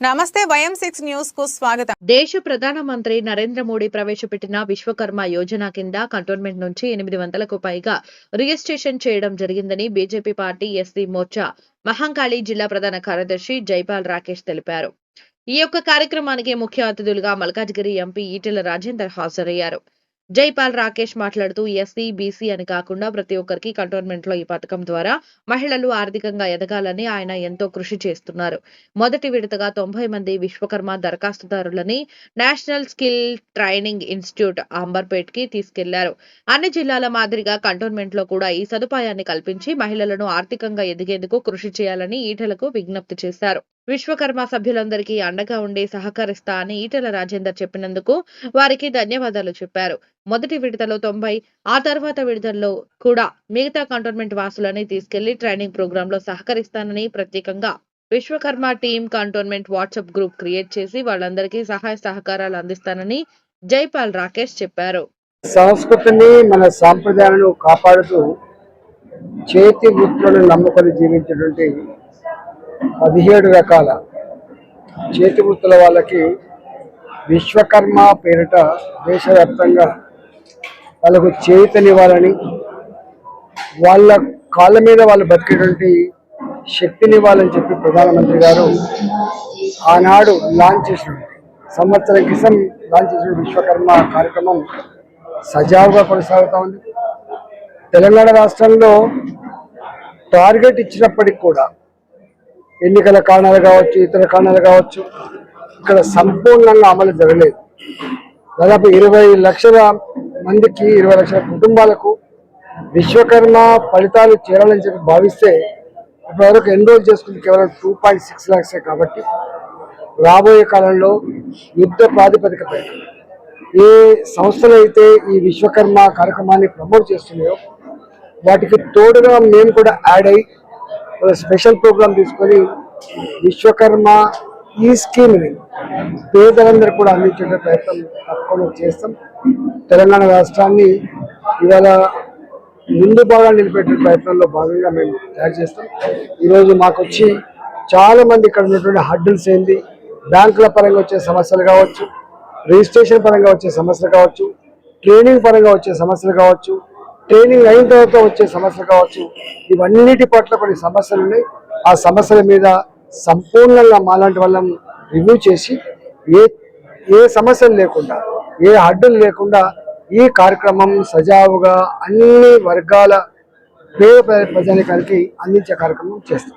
నమస్తే వయం సిక్స్ న్యూస్కు స్వాగతం. దేశ ప్రధాన మంత్రి నరేంద్ర మోడీ ప్రవేశపెట్టిన విశ్వకర్మ యోజన కింద కంటోన్మెంట్ నుంచి ఎనిమిది వందలకు పైగా రిజిస్ట్రేషన్ చేయడం జరిగిందని BJP party SC Morcha Mahankali జిల్లా ప్రధాన కార్యదర్శి జైపాల్ రాకేష్ తెలిపారు. ఈ యొక్క కార్యక్రమానికి ముఖ్య అతిథులుగా మల్కాజ్గిరి ఎంపీ ఈటెల రాజేందర్ హాజరయ్యారు. జైపాల్ రాకేష్ మాట్లాడుతూ ఎస్సీ బీసీ అని కాకుండా ప్రతి ఒక్కరికి కంటోన్మెంట్లో ఈ పథకం ద్వారా మహిళలు ఆర్థికంగా ఎదగాలని ఆయన ఎంతో కృషి చేస్తున్నారు. మొదటి విడతగా తొంభై మంది విశ్వకర్మ దరఖాస్తుదారులని నేషనల్ స్కిల్ ట్రైనింగ్ ఇన్స్టిట్యూట్ అంబర్పేట్కి తీసుకెళ్ళారు. అన్ని జిల్లాల మాదిరిగా కంటోన్మెంట్లో కూడా ఈ సదుపాయాన్ని కల్పించి మహిళలను ఆర్థికంగా ఎదిగేందుకు కృషి చేయాలని ఈటలకు విజ్ఞప్తి చేశారు. విశ్వకర్మ సభ్యులందరికీ అండగా ఉండి సహకరిస్తా అని ఈటెల రాజేందర్ చెప్పినందుకు వారికి ధన్యవాదాలు చెప్పారు. మొదటి విడతలో తొంభై ఆ తర్వాత విడతల్లో కూడా మిగతా కంటోన్మెంట్ వాసులని తీసుకెళ్ళి ట్రైనింగ్ ప్రోగ్రామ్లో సహకరిస్తానని ప్రత్యేకంగా Vishwakarma team cantonment WhatsApp group create చేసి వాళ్ళందరికీ సహాయ సహకారాలు అందిస్తానని జైపాల్ రాకేష్ చెప్పారు. సంస్కృతిని మన సాంప్రదాయాలను కాపాడుతూ చేతి వృత్తులను నమ్ముకొని జీవించేటువంటి పదిహేడు రకాల చేతి వృత్తుల వాళ్ళకి విశ్వకర్మ పేరిట దేశవ్యాప్తంగా వాళ్ళకు చేతనివ్వాలని వాళ్ళ కాళ్ళ మీద వాళ్ళు బతికేటువంటి శక్తినివ్వాలని చెప్పి ప్రధానమంత్రి గారు ఆనాడు లాంచ్ చేసిన సంవత్సరం క్రితం లాంచ్ చేసిన విశ్వకర్మ కార్యక్రమం సజావుగా కొనసాగుతూ ఉంది. తెలంగాణ రాష్ట్రంలో టార్గెట్ ఇచ్చినప్పటికి కూడా ఎన్నికల కారణాలు కావచ్చు ఇతర కారణాలు కావచ్చు ఇక్కడ సంపూర్ణంగా అమలు జరగలేదు. దాదాపు ఇరవై లక్షల మందికి ఇరవై లక్షల కుటుంబాలకు విశ్వకర్మ ఫలితాలు చేరాలని చెప్పి భావిస్తే ఇప్పటివరకు ఎన్రోల్ చేసుకుంది కేవలం టూ పాయింట్ సిక్స్ ల్యాక్సే కాబట్టి రాబోయే కాలంలో యుద్ధ ప్రాతిపదికపై ఏ సంస్థలు అయితే ఈ విశ్వకర్మ కార్యక్రమాన్ని ప్రమోట్ చేస్తున్నాయో వాటికి తోడుగా మేము కూడా యాడ్ అయ్యి ఒక స్పెషల్ ప్రోగ్రామ్ తీసుకొని విశ్వకర్మ ఈ స్కీమ్ని పేదలందరూ కూడా అందించే ప్రయత్నం తప్పకుండా చేస్తాం. తెలంగాణ రాష్ట్రాన్ని ఇవాళ ముందు బాగా నిలిపేట ప్రయత్నంలో భాగంగా మేము తయారు చేస్తాం. ఈరోజు మాకు వచ్చి చాలా మంది ఇక్కడ ఉన్నటువంటి హడ్డుల్స్ ఏంది బ్యాంకుల పరంగా వచ్చే సమస్యలు కావచ్చు రిజిస్ట్రేషన్ పరంగా వచ్చే సమస్యలు కావచ్చు ట్రైనింగ్ పరంగా వచ్చే సమస్యలు కావచ్చు ట్రైనింగ్ అయిన తర్వాత వచ్చే సమస్యలు కావచ్చు ఇవన్నిటి పట్ల కొన్ని సమస్యలు ఉన్నాయి. ఆ సమస్యల మీద సంపూర్ణంగా మాలాంటి వాళ్ళని రివ్యూ చేసి ఏ ఏ సమస్యలు లేకుండా ఏ అడ్డులు లేకుండా ఈ కార్యక్రమం సజావుగా అన్ని వర్గాల పేద ప్రజానికానికి అందించే కార్యక్రమం చేస్తాం.